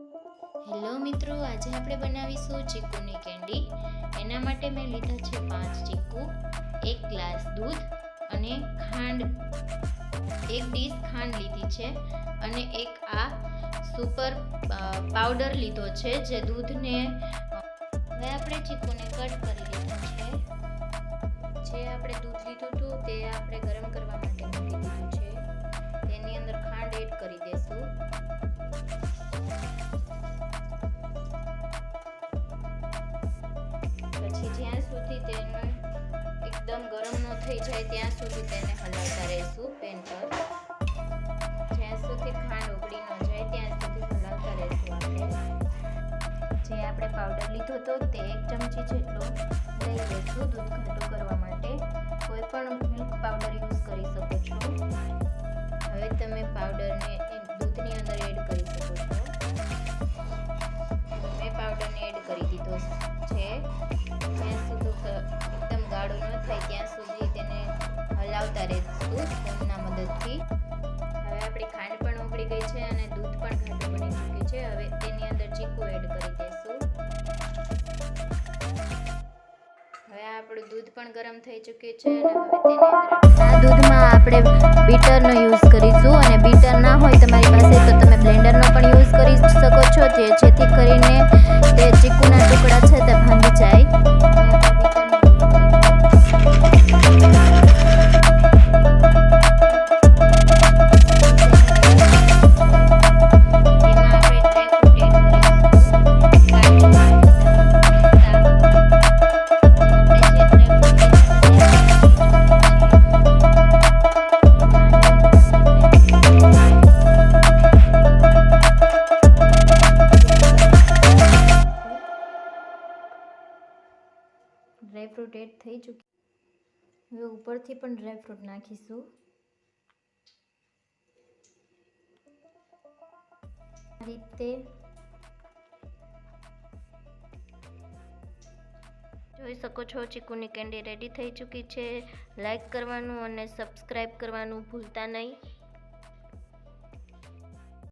Hello મિત્રો, આજે આપણે બનાવીશું ચીકુની કેન્ડી. એના માટે મેં લીધા છે પાંચ ચીકુ, એક ગ્લાસ દૂધ અને ખાંડ. એક ડીશ ખાંડ લીધી છે અને એક આ સુપર પાવડર લીધો છે જે દૂધને હવે આપણે ચીકુને કટ કરી લીધા છે. જે આપણે દૂધ લીધું હતું તે આપણે ગરમ કરવા માટે સુધી તેને એકદમ ગરમ ન થઈ જાય ત્યાં સુધી તેને હલાવતા રહીશું પેન પર જ્યાં સુધી ખાંડ ઓગળી ન જાય ત્યાં સુધી હલાવતા રહીશું આપણે. જે આપણે પાવડર લીધો હતો તે એક ચમચી જેટલો લઈ લઈશું દૂધ ઘાટું કરવા માટે. કોઈ પણ મિલ્ક પાવડર યુઝ કરી શકો રહીશું સ્પૂનના મદદથી. હવે આપણી ખાંડ પણ ઓગળી ગઈ છે અને દૂધ પણ ઘાટું બની ચૂક્યું છે. હવે તેની અંદર ચીકુ એડ કરી દઈશું. હવે આપણું દૂધ પણ ગરમ થઈ ચૂક્યું છે અને હવે તેની અંદર આ દૂધમાં આપણે બીટરનો યુઝ કરીશું અને બીટર ના હોય તમારી ડ્રાયફ્રૂટ એડ થઈ ચૂકી હવે ઉપરથી પણ ડ્રાયફ્રૂટ નાખીશું. આ રીતે જોઈ શકો છો, ચીકુની કેન્ડી રેડી થઈ ચૂકી છે. લાઈક કરવાનું અને સબસ્ક્રાઈબ કરવાનું ભૂલતા નહીં.